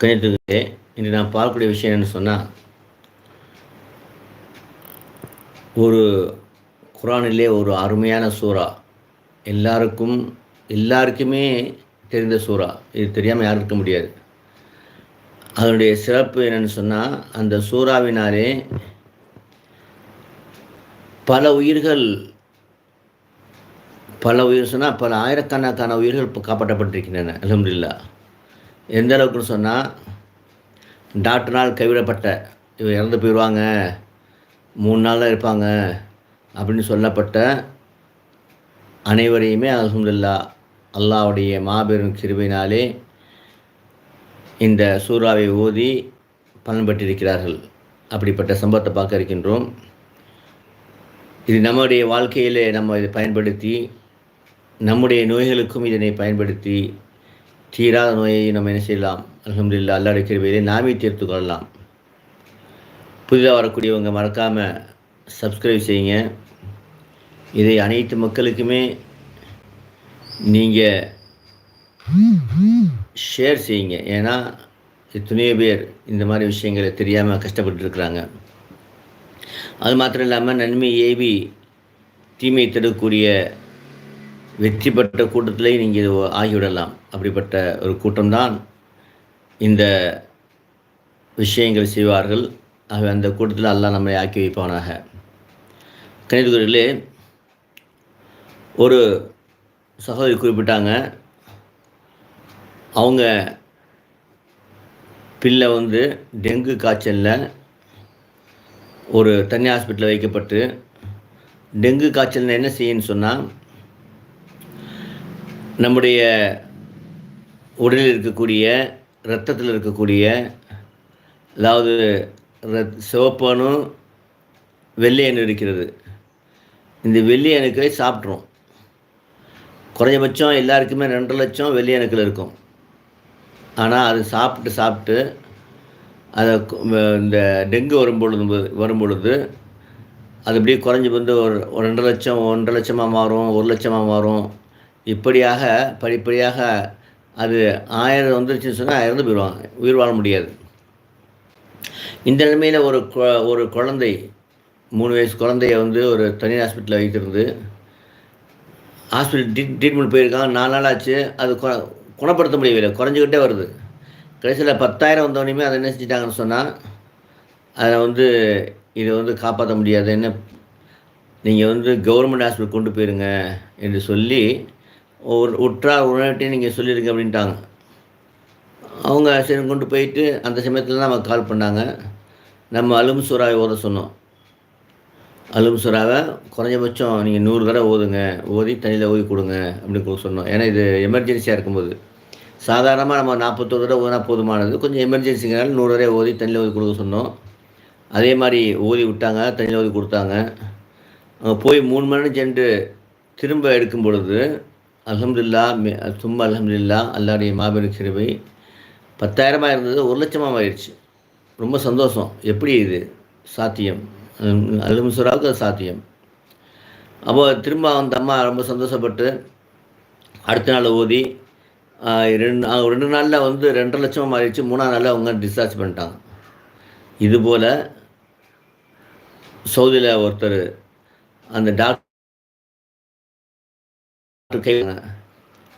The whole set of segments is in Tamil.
கணித்துக்கு இன்று நான் பார்க்கக்கூடிய விஷயம் என்னன்னு சொன்னால் ஒரு குரானிலே ஒரு அருமையான சூறா. எல்லாருக்கும் எல்லாருக்குமே தெரிந்த சூறா. இது தெரியாமல் யாரும் இருக்க முடியாது. அதனுடைய சிறப்பு என்னன்னு சொன்னால் அந்த சூறாவினாலே பல உயிர்கள் பல உயிர் சொன்னால் பல ஆயிரக்கணக்கான உயிர்கள் இப்போ காப்பாற்றப்பட்டிருக்கின்றன. அலமதுல்லா எந்த அளவுக்குன்னு சொன்னால் டாக்டர்னால் கைவிடப்பட்ட இவர் இறந்து போயிடுவாங்க மூணு நாள் தான் இருப்பாங்க அப்படின்னு சொல்லப்பட்ட அனைவரையுமே அலமதுல்லா அல்லாவுடைய மாபெரும் கிருபையினாலே இந்த சூறாவை ஓதி பலன் பெற்றிருக்கிறார்கள் அப்படிப்பட்ட சம்பவத்தை பார்க்க இருக்கின்றோம். இது நம்முடைய வாழ்க்கையிலே நம்ம இதை பயன்படுத்தி நம்முடைய நோய்களுக்கும் இதனை பயன்படுத்தி தீராத நோயை நம்ம என்ன செய்யலாம்? அலமதுல்லா அல்லாடைய கிருபையிலே நாமே தீர்த்து கொள்ளலாம். புதிதாக வரக்கூடியவங்க மறக்காமல் சப்ஸ்கிரைப் செய்யுங்க. இதை அனைத்து மக்களுக்குமே நீங்கள் ஷேர் செய்யுங்க. ஏன்னா எத்தனையோ பேர் இந்த மாதிரி விஷயங்களை தெரியாமல் கஷ்டப்பட்டுருக்குறாங்க அது மாத்திரம் இல்லாமல் நன்மை ஏவி தீமை தடுக்கக்கூடிய வெற்றி பெற்ற கூட்டத்திலே நீங்கள் ஆகிவிடலாம். அப்படிப்பட்ட ஒரு கூட்டம்தான் இந்த விஷயங்கள் செய்வார்கள். ஆகவே அந்த கூட்டத்தில் அல்லாஹ் நம்மை ஆக்கி வைப்பவனாக கணிதகுரிலே ஒரு சகோதரி குறிப்பிட்டாங்க. அவங்க பிள்ளை வந்து டெங்கு காய்ச்சலில் ஒரு தனி ஹாஸ்பிட்டலில் வைக்கப்பட்டு டெங்கு காய்ச்சல் என்ன செய்யணும்னு சொன்னால் நம்முடைய உடலில் இருக்கக்கூடிய இரத்தத்தில் இருக்கக்கூடிய அதாவது ரத் வெள்ளை வெள்ளையணு இருக்கிறது. இந்த வெள்ளி அணுக்களை சாப்பிட்ரும் குறைஞ்சபட்சம் எல்லாருக்குமே ரெண்டு லட்சம் வெள்ளி அணுக்கள் இருக்கும். ஆனால் அது சாப்பிட்டு சாப்பிட்டு அதை இந்த டெங்கு வரும்பொழுது வரும்பொழுது அது அப்படியே குறைஞ்சி வந்து ஒரு ஒரு ரெண்டு லட்சம் ஒன்றரை லட்சமாக மாறும் ஒரு லட்சமாக மாறும். இப்படியாக படிப்படியாக அது ஆயிரம் வந்துருச்சுன்னு சொன்னால் இறந்து போயிடுவாங்க உயிர் வாழ முடியாது. இந்த நிலைமையில் ஒரு ஒரு குழந்தை மூணு வயசு குழந்தைய வந்து ஒரு தனி ஹாஸ்பிட்டலில் வைத்திருந்து ஹாஸ்பிட்டல் ட்ரீட் ட்ரீட்மெண்ட் போயிருக்கான் நாலு நாள் ஆச்சு அது குணப்படுத்த முடியவில்லை குறைஞ்சிக்கிட்டே வருது. கடைசியில் பத்தாயிரம் வந்தவனையுமே அதை என்ன செஞ்சிட்டாங்கன்னு சொன்னால் அதை வந்து இதை வந்து காப்பாற்ற முடியாது என்ன நீங்கள் வந்து கவர்மெண்ட் ஹாஸ்பிட்டல் கொண்டு போயிருங்க என்று சொல்லி ஒரு உற்றார் உணர்கிட்டே நீங்கள் சொல்லிடுங்க அப்படின்ட்டாங்க. அவங்க சரி கொண்டு போயிட்டு அந்த சமயத்தில் தான் நம்ம கால் பண்ணாங்க. நம்ம அலும் சுறாவை ஓத சொன்னோம். அலும் சுறாவை குறைஞ்சபட்சம் நீங்கள் நூறு தடவை ஓதுங்க. ஓதி தண்ணியில் ஓதி கொடுங்க அப்படின்னு சொன்னோம். ஏன்னா இது எமர்ஜென்சியாக இருக்கும்போது. சாதாரணமாக நம்ம நாற்பத்தோரு தடவை ஓதினா போதுமானது. கொஞ்சம் எமர்ஜென்சிங்கிறனால நூறு தடவை ஓதி தண்ணியில் ஓதி கொடுக்க சொன்னோம். அதே மாதிரி ஓதி விட்டாங்க தண்ணியில் ஓதி கொடுத்தாங்க. அங்கே போய் மூணு மணி நேரம் சென்று திரும்ப எடுக்கும் பொழுது அலமதுல்லா சும்மா அலமதுல்லா அல்லாடைய மாபெரும் சிறுவை பத்தாயிரமாக இருந்தது ஒரு லட்சமாக ஆயிடுச்சு. ரொம்ப சந்தோஷம். எப்படி இது? சாத்தியம். அலுமிசுராவுக்கு அது சாத்தியம். அப்போ திரும்ப அந்த அம்மா ரொம்ப சந்தோஷப்பட்டு அடுத்த நாள் ஓதி ரெண்டு ரெண்டு நாளில் வந்து ரெண்டரை லட்சமாக மாறிடுச்சு. மூணாவது நாளில் அவங்க டிஸ்சார்ஜ் பண்ணிட்டாங்க. இதுபோல் சவுதியில் ஒருத்தர் அந்த டாக்டர் கேட்குறாங்க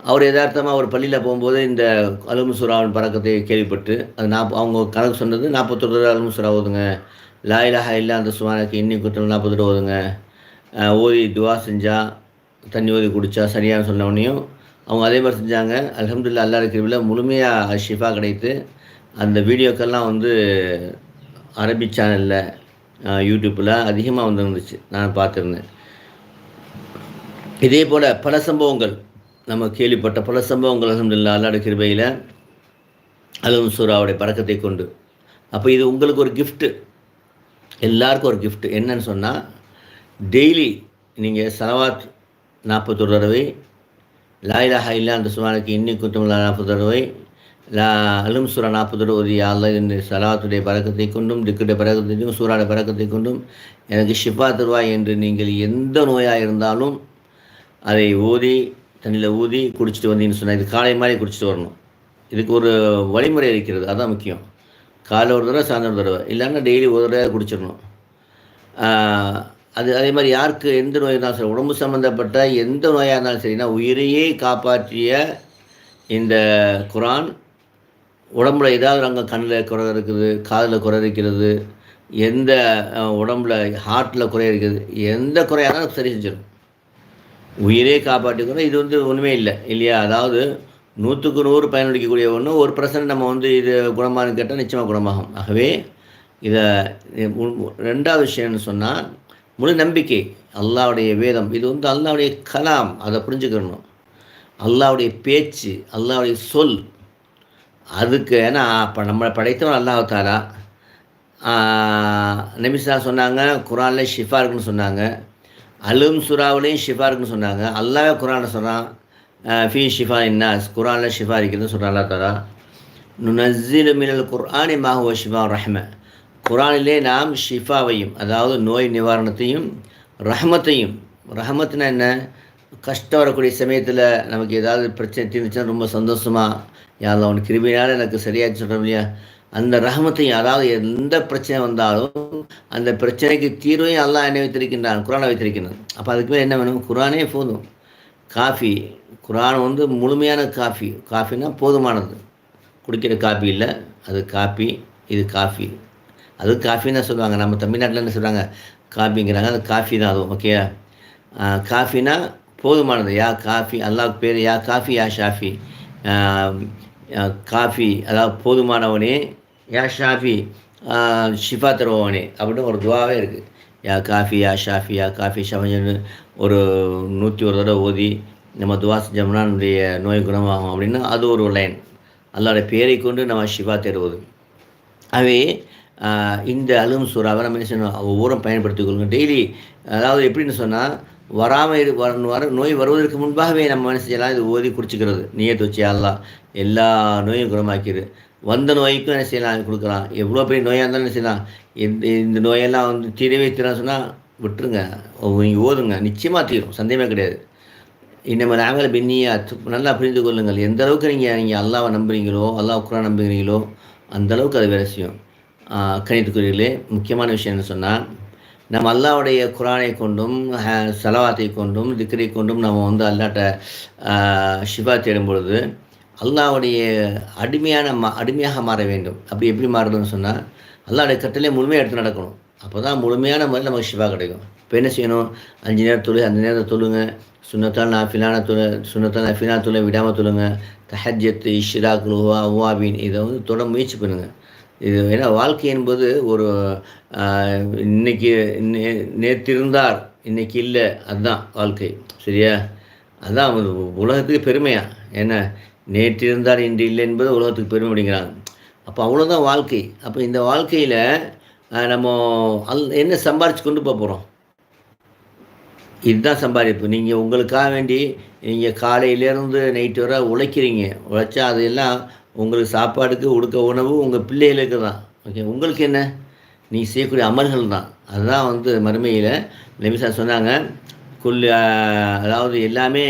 அவர் யதார்த்தமாக அவர் பள்ளியில் போகும்போது இந்த அலுமுசுராவின் பறக்கத்தை கேள்விப்பட்டு அது நாப் அவங்க கணக்கு சொன்னது நாற்பத்தொரு தடவை அலுமுசுரா ஓதுங்க. லாயிலாக இல்லை அந்த சுமாராக்கு இன்னி குற்றம் நாற்பது ரூபா ஓதுங்க ஓதி துவா செஞ்சால் தண்ணி ஓதி குடித்தா சரியான சொன்னவனையும் அவங்க அதே மாதிரி செஞ்சாங்க. அலமதுல்லா அல்லா இருக்கிறவில் முழுமையாக ஷிஃபா கிடைத்து அந்த வீடியோக்கெல்லாம் வந்து அரபி சேனலில் யூடியூப்பில் அதிகமாக வந்துருந்துச்சு. நான் பார்த்துருந்தேன். இதே போல் பல சம்பவங்கள் நம்ம கேள்விப்பட்ட பல சம்பவங்கள் அலமதுல்லா அல்லாட கிருபையில் அலும் சூராவுடைய பறக்கத்தை கொண்டு. அப்போ இது உங்களுக்கு ஒரு கிஃப்ட்டு எல்லாருக்கும் ஒரு கிஃப்ட் என்னன்னு சொன்னால் டெய்லி நீங்கள் சலவாத் நாற்பத்தொரு தடவை லாயிலாக இல்லா அந்த சுமானுக்கு இன்னி குத்தமில்லா நாற்பது தடவை லா அலும் சூரா நாற்பது தடவை ஓதி அல்ல இந்த சலாத்துடைய பறக்கத்தை கொண்டும் திக்குடைய பறக்கத்தையும் சூறாடைய பறக்கத்தை கொண்டும் எனக்கு ஷிஃபா தருவாய் என்று நீங்கள் எந்த நோயாக இருந்தாலும் அதை ஊதி தண்ணியில் ஊதி குடிச்சிட்டு வந்தீங்கன்னு சொன்னால் இது காலை மாதிரி குடிச்சிட்டு வரணும். இதுக்கு ஒரு வழிமுறை இருக்கிறது அதுதான் முக்கியம். காலை ஒரு தடவை சாயந்தரம் ஒரு தடவை. இல்லைன்னா டெய்லி ஒரு தடவை குடிச்சிடணும். அது அதே மாதிரி யாருக்கு எந்த நோய் இருந்தாலும் சரி உடம்பு சம்மந்தப்பட்ட எந்த நோயாக இருந்தாலும் சரினா உயிரையே காப்பாற்றிய இந்த குரான் உடம்புல ஏதாவது அங்கே கண்ணில் குறை இருக்குது காதில் குறை இருக்கிறது எந்த உடம்புல ஹார்ட்டில் குறை இருக்குது எந்த குறையாக இருந்தாலும் சரி செஞ்சிடும் உயிரே காப்பாற்றிக்கிறோம் இது வந்து ஒன்றுமே இல்லை இல்லையா? அதாவது நூற்றுக்கு நூறு பயனளிக்கக்கூடிய ஒன்று ஒரு பர்சன்ட் நம்ம வந்து இது குணமானு கேட்டால் நிச்சயமாக குணமாகும். ஆகவே இதை ரெண்டாவது விஷயம்னு சொன்னால் முழு நம்பிக்கை அல்லாவுடைய வேதம் இது வந்து அல்லாவுடைய கலாம் அதை புரிஞ்சுக்கணும். அல்லாவுடைய பேச்சு அல்லாவுடைய சொல் அதுக்கு ஏன்னா இப்போ நம்மளை படைத்தவன் அல்லாஹாரா நபிசா சொன்னாங்க குரானில் ஷிஃபா இருக்குன்னு சொன்னாங்க. அலும் சுறாவிலையும் ஷிஃபா இருக்குன்னு சொன்னாங்க. அல்லாவே குரானில் சொன்னான் ஃபி ஷிஃபா இன்னாஸ் குரானில் ஷிஃபா இருக்குதுன்னு சொன்னான் அல்லா தாலா. நுனஸ்ஸிலு மினல் குர்ஆனி மாஹுவ ஷிஃபா ரஹ்ம. குரானிலே நாம் ஷிஃபாவையும் அதாவது நோய் நிவாரணத்தையும் ரஹமத்தையும் ரஹமத்துனா என்ன? கஷ்டம் வரக்கூடிய சமயத்தில் நமக்கு ஏதாவது பிரச்சனை தீர்ந்துச்சுன்னா ரொம்ப சந்தோஷமாக யாரும் அவன் கிருமினால் எனக்கு சரியாச்சு சொல்கிறோம் இல்லையா? அந்த ரஹமத்தையும் அதாவது எந்த பிரச்சனை வந்தாலும் அந்த பிரச்சனைக்கு தீர்வையும் அல்லாஹ் என்ன வைத்திருக்கின்றான் குரானை வைத்திருக்கின்றான். அப்போ அதுக்கு மேலே என்ன வேணும்? குரானே போதும். காஃபி குரான் வந்து முழுமையான காஃபி. காஃபினா போதுமானது. குடிக்கிற காஃபி இல்லை அது காஃபி இது காஃபி. அது காஃபின்னு தான் சொல்லுவாங்க. நம்ம தமிழ்நாட்டில் என்ன சொல்கிறாங்க காஃபிங்கிறாங்க அது காஃபி தான் அதுவும் ஓகே காஃபினா போதுமானது. யா காஃபி அல்லாஹ் பேர் யா காஃபி யா ஷாஃபி. காஃபி அதாவது போதுமானவனே யா ஷாஃபி ஷிஃபா தருபவனே அப்படின்னு ஒரு துவாவே இருக்குது யா காஃபி யா ஷாஃபி யா காஃபி ஷமஜன்னு ஒரு நூற்றி ஒரு தடவை ஓதி நம்ம துவா செஞ்சோம்னா நம்முடைய நோய் குணமாகும் அப்படின்னு அது ஒரு லைன். அல்லாஹ்வுடைய பேரை கொண்டு நம்ம ஷிஃபா தருவது அவை இந்த அலும் சூறாவை நம்ம என்ன செய்யணும் ஒவ்வொருவரும் பயன்படுத்திக்கொள்ளணும் டெய்லி அதாவது எப்படின்னு சொன்னால் வராமல் இரு வர வர நோய் வருவதற்கு முன்பாகவே நம்ம என்ன செய்யலாம் இது ஓதி குடிச்சிக்கிறது. நீயத்து வச்சு அல்லா எல்லா நோயும் குணமாக்கிடு வந்த நோய்க்கும் என்ன செய்யலாம்? கொடுக்கலாம். எவ்வளோ பெரிய நோயாக இருந்தாலும் என்ன செய்யலாம்? இந்த இந்த நோயெல்லாம் வந்து தீரவே தீரான்னு சொன்னால் விட்டுருங்க. நீங்கள் ஓதுங்க. நிச்சயமாக தீரும். சந்தேகமே கிடையாது. இன்னும் நாங்கள் பின்னியா நல்லா புரிந்து கொள்ளுங்கள். எந்த அளவுக்கு நீங்கள் நீங்கள் அல்லாவை நம்புறீங்களோ அல்லாஹ் குரான் நம்புகிறீங்களோ அந்த அளவுக்கு அது வேலை செய்யும். கணித்துக்குரியர்களே முக்கியமான விஷயம் என்ன சொன்னால் நம்ம அல்லாவுடைய குரானை கொண்டும் ஹ- கொண்டும் திக்கரை கொண்டும் நம்ம வந்து அல்லாட்ட ஷிஃபா தேடும் பொழுது அல்லாவுடைய அடிமையான மா அடிமையாக மாற வேண்டும். அப்படி எப்படி மாறணும்னு சொன்னால் அல்லாவுடைய கட்டளை முழுமையாக எடுத்து நடக்கணும். அப்போ தான் முழுமையான முறையில் நமக்கு ஷிஃபா கிடைக்கும். இப்போ என்ன செய்யணும்? அஞ்சு நேரம் தொழு அஞ்சு நேரத்தை தொழுங்க. சுண்ணத்தால் நாஃபிலான தொழு சுண்ணத்தால் நஃபிலா தொழு விடாமல் தொழுங்க. தஹஜத்து இஷ்ராக் லுஹா உவாபின் இதை வந்து தொட முயற்சி பண்ணுங்கள் இது ஏன்னா வாழ்க்கை என்பது ஒரு இன்றைக்கி இன்னைக்கு நே- நேற்றிருந்தார் இன்றைக்கி இல்லை. அதுதான் வாழ்க்கை. சரியா? அதுதான் உலகத்துக்கு பெருமையாக என்ன நேற்று இருந்தார் இன்று இல்லை என்பது உலகத்துக்கு பெருமை அப்படிங்கிறாங்க. அப்போ அவ்வளோதான் வாழ்க்கை. அப்போ இந்த வாழ்க்கையில் நம்ம அல் என்ன சம்பாரித்து கொண்டு போக போகிறோம் இதுதான் சம்பாதிப்பு. நீங்கள் உங்களுக்காக வேண்டி நீங்கள் காலையிலேருந்து நைட்டு வரை உழைக்கிறீங்க. உழைச்சா அதெல்லாம் உங்களுக்கு சாப்பாடுக்கு உடுக்க உணவு உங்கள் பிள்ளைகளுக்கு தான். ஓகே உங்களுக்கு என்ன? நீ செய்யக்கூடிய அமல்கள் தான். அதுதான் வந்து மறுமையில் நபிசா சொன்னாங்க குல் அதாவது எல்லாமே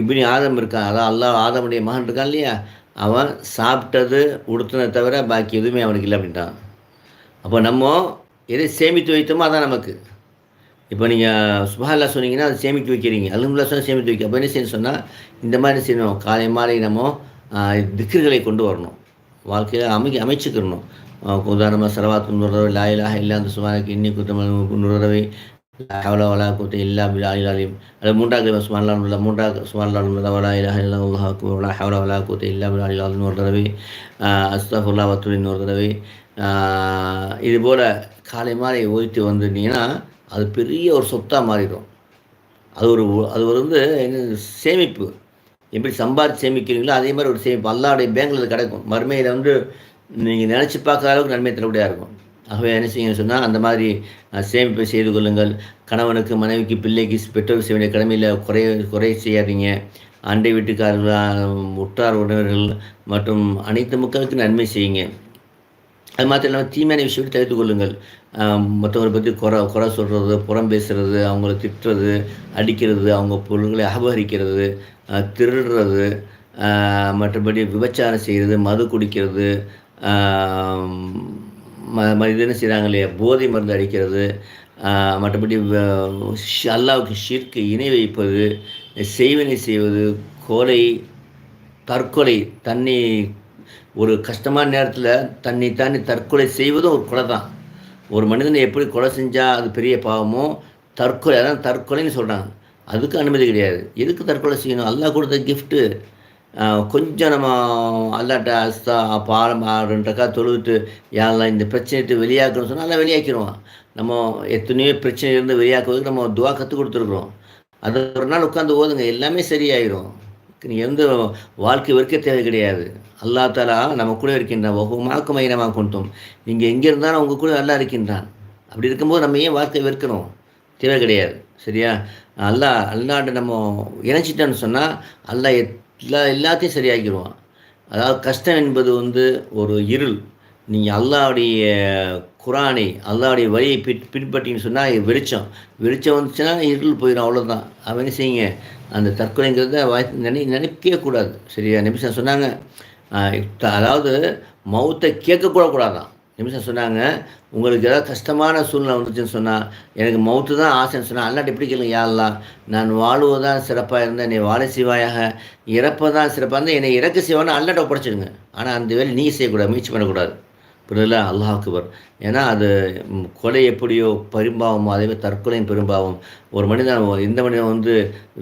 இப்படி ஆதம் இருக்கான். அதான் அல்லாஹ் ஆதமுடைய மகன் இருக்கான் இல்லையா? அவன் சாப்பிட்டது உடுத்தின தவிர பாக்கி எதுவுமே அவனுக்கு இல்லை அப்படின்ட்டான். அப்போ நம்ம எதை சேமித்து வைத்தோமோ அதான் நமக்கு. இப்போ நீங்கள் சுபஹல்லா சொன்னீங்கன்னா அதை சேமித்து வைக்கிறீங்க. அல்ஹம்துலில்லாஹ் சொன்னால் சேமித்து வைக்க. அப்போ என்ன செய்யணும் சொன்னால் இந்த மாதிரி என்ன செய்யணும். காலை மாலை நம்ம ஆஹ், திக்ருகளை கொண்டு வரணும். வாழ்க்கையில் அமை அமைச்சுக்கிறணும் உதாரணமாக சரவாத்து நுறவை லாயிலாக இல்லாத அந்த சுமாருக்கு இன்னி குத்தம் நுறவை ஹவலா வலா குத்த இல்லா பில் ஆலிலாலிம் அது மூன்றாவது சுமார்லா உள்ள மூன்றாவது சுமார்லா உள்ள வலா இலா இல்லா உல்லாஹ் வலா ஹவலா வலா இல்லா பில் ஒரு தடவை அஸ்தஃபுல்லா வத்துலின் ஒரு தடவை இது போல் காலை மாலை ஓய்த்து வந்துட்டீங்கன்னா அது பெரிய ஒரு சொத்தாக மாறிடும் அது ஒரு அது ஒரு வந்து என்ன சேமிப்பு எப்படி சம்பாதிச்சு சேமிக்கிறீங்களோ அதே மாதிரி ஒரு சேமிப்பு அல்லாவுடைய பேங்கில் கிடைக்கும் மறுமையில் வந்து நீங்கள் நினச்சி பார்க்குற அளவுக்கு நன்மை தரக்கூடியா இருக்கும் ஆகவே என்ன செய்யுங்க சொன்னால் அந்த மாதிரி சேமிப்பை செய்து கொள்ளுங்கள். கணவனுக்கு மனைவிக்கு பிள்ளைக்கு பெற்றோர் செய்ய வேண்டிய கடமையில் குறை குறை செய்யாதீங்க. அண்டை வீட்டுக்காரர்கள் உற்றார் உறவினர்கள் மற்றும் அனைத்து மக்களுக்கும் நன்மை செய்யுங்க. அது மாத்திரம் இல்லாமல் தீமையான விஷயத்தை தவிர்த்து கொள்ளுங்கள். ஆம், மற்றவங்களை பற்றி குறை குறை சொல்கிறது புறம் பேசுகிறது அவங்கள திட்டுறது அடிக்கிறது அவங்க பொருள்களை அபகரிக்கிறது திருடுறது மற்றபடி விபச்சாரம் செய்கிறது மது குடிக்கிறது ம என்ன செய்கிறாங்க இல்லையா? போதை மருந்து அடிக்கிறது மற்றபடி அல்லாவுக்கு ஷிர்க்கு இணை வைப்பது செய்வினை செய்வது கொலை தற்கொலை தண்ணி ஒரு கஷ்டமான நேரத்தில் தண்ணி தாண்டி தற்கொலை செய்வதும் ஒரு கொலை தான். ஒரு மனிதனை எப்படி கொலை செஞ்சால் அது பெரிய பாவமோ தற்கொலை அதான் தற்கொலைன்னு சொல்கிறாங்க அதுக்கு அனுமதி கிடையாது. எதுக்கு தற்கொலை செய்யணும்? அல்லா கொடுத்த கிஃப்ட்டு கொஞ்சம் நம்ம அல்லாட்ட அஸ்தா பாலம் ரெண்டு தொழுவிட்டு யாரெல்லாம் இந்த பிரச்சனைட்டு வெளியாக்கணும்னு சொன்னால் நல்லா வெளியாக்கிடுவோம் நம்ம எத்தனையோ பிரச்சனையிலேருந்து வெளியாக்குவதுக்கு நம்ம துவா கற்றுக் கொடுத்துருக்குறோம். அது ஒரு நாள் உட்காந்து ஓதுங்க எல்லாமே சரியாயிடும் நீ எந்த வாழ்க்கை வெறுக்க தேவை கிடையாது. அல்லா தாலா நம்ம கூட இருக்கின்றான். ஒவ்வொரு மைனமாக கொண்டோம் நீங்கள் எங்கே இருந்தாலும் அவங்க கூட நல்லா இருக்கின்றான். அப்படி இருக்கும்போது நம்ம ஏன் வாழ்க்கை வெறுக்கணும்? தேவை கிடையாது. சரியா? அல்லா அல்லாட்ட நம்ம இணைச்சிட்டோன்னு சொன்னால் அல்லா எல்லா எல்லாத்தையும் சரியாக்கிடுவான். அதாவது கஷ்டம் என்பது வந்து ஒரு இருள். நீங்கள் அல்லாவுடைய குரானை அல்லாவுடைய வழியை பின் பின்பற்றின்னு சொன்னால் வெளிச்சம். வெளிச்சம் வந்துச்சுன்னா இருள் போயிடும் அவ்வளோதான் அவன் என்ன செய்யுங்க? அந்த தற்கொலைங்கிறத வாய் நினை நினைக்கவே கூடாது. சரியா? நிமிஷம் சொன்னாங்க. அதாவது மௌத்தை கேட்கக்கூட கூடாதான். நிமிஷம் சொன்னாங்க. உங்களுக்கு ஏதாவது கஷ்டமான சூழ்நிலை வந்துச்சுன்னு சொன்னால் எனக்கு மௌத்து தான் ஆசைன்னு சொன்னால் அல்லாட்ட எப்படி கேளுங்க யாரெல்லாம் நான் வாழ்வதான் சிறப்பாக இருந்தேன் நீ வாழை செய்வாயாக. இறப்பதான் சிறப்பாக இருந்தால் என்னை இறக்க சிவான்னு அல்லாட்ட ஒப்படைச்சிடுங்க. ஆனால் அந்த வேலை நீ செய்யக்கூடாது முயற்சி பண்ணக்கூடாது. புரியல அல்லாஹ் அக்பர். ஏன்னா அது கொலை எப்படியோ பெரும்பாவமோ அதேமாதிரி தற்கொலையும் பெரும்பாவம். ஒரு மனிதன் எந்த மனிதன் வந்து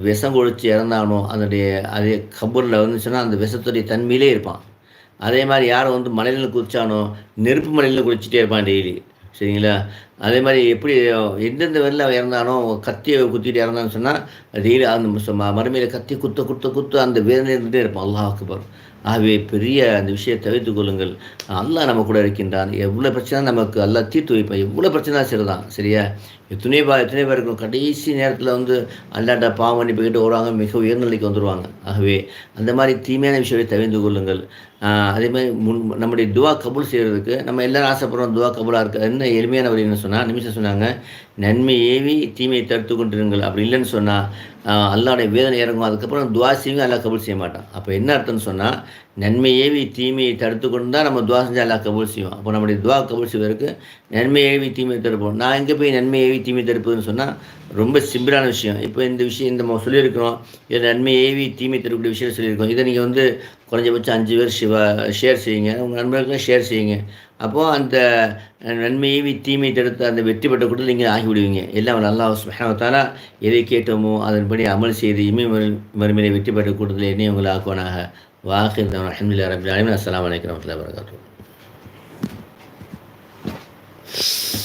விஷம் கொழிச்சு இறந்தானோ அதனுடைய அதே கபூரில் வந்துச்சுன்னா அந்த விஷத்துடைய தன்மையிலே இருப்பான். அதே மாதிரி யாரும் வந்து மலையில் குதிச்சானோ நெருப்பு மலையில் குதிச்சுட்டே இருப்பான் டெய்லி சரிங்களா? அதே மாதிரி எப்படி எந்தெந்த வெளில இறந்தானோ கத்தியை குத்திட்டு இறந்தான்னு சொன்னால் டெய்லி அந்த மறுமையில் கத்தி குத்த குத்த குத்து அந்த வேதனை இருந்துகிட்டே இருப்பான். அல்லாஹ் அக்பர். ஆகவே பெரிய அந்த விஷயத்தை தவிர்த்து கொள்ளுங்கள். அல்லாஹ் நம்ம கூட இருக்கின்றான். எவ்வளோ பிரச்சனை நமக்கு அல்லா தீர்த்து வைப்பான். எவ்வளோ பிரச்சனை சரிதான் சரியா? எத்தனையோ பா எத்தனை பேர் இருக்கும் கடைசி நேரத்தில் வந்து அல்லாட்ட பாவம் பண்ணி போய்கிட்டு வருவாங்க மிக உயர்நிலைக்கு வந்துடுவாங்க ஆகவே அந்த மாதிரி தீமையான விஷயத்தை தவிர்ந்து கொள்ளுங்கள். அதே மாதிரி முன் நம்முடைய துவா கபூல் செய்கிறதுக்கு நம்ம எல்லோரும் ஆசைப்படுறோம் துவா கபூலாக இருக்குது என்ன எளிமையான வழின்னு சொன்னால் நிமிஷம் சொன்னாங்க நன்மை ஏவி தீமையை தடுத்து கொண்டிருங்கள். அப்படி இல்லைன்னு சொன்னால் அல்லாடைய வேதனை இறங்கும். அதுக்கப்புறம் துவா அல்லா கபூல் செய்ய மாட்டான். அப்போ என்ன அர்த்தம்னு சொன்னால் நன்மை ஏவி தீமையை தடுத்து கொண்டு தான் நம்ம துவா செஞ்சால் அல்லா கபூல் செய்வோம் அப்போ நம்முடைய துவா கபூல் செய்வதற்கு நன்மை ஏவி தீமையை தடுப்போம். நான் எங்கே போய் நன்மை ஏவி தீமை தடுப்புன்னு சொன்னால் ரொம்ப சிம்பிளான விஷயம். இப்போ இந்த விஷயம் இந்த நம்ம சொல்லியிருக்கிறோம். இதை நன்மை ஏவி தீமை தரக்கூடிய விஷயம் சொல்லியிருக்கோம். இதை நீங்கள் வந்து குறைஞ்சபட்சம் அஞ்சு பேர் ஷேர் செய்யுங்க. உங்கள் நண்பர்களுக்கும் ஷேர் செய்யுங்க. அப்போது அந்த நன்மையை தீமை தடுத்து அந்த வெற்றி பெற்ற கூட நீங்கள் ஆகிவிடுவீங்க. எல்லாம் அல்லாஹ் சுஹானத்தாலா எதை கேட்டோமோ அதன்படி அமல் செய்து இமை மறுமையை வெற்றி பெற்ற கூட்டத்தில் என்னை உங்களை ஆக்குவானாக. வாஹிர் அஹமதுல்லா ரபுல்லாலுமே அஸ்லாம் வலைக்கம் வரமத்துல வரகாத்தூர்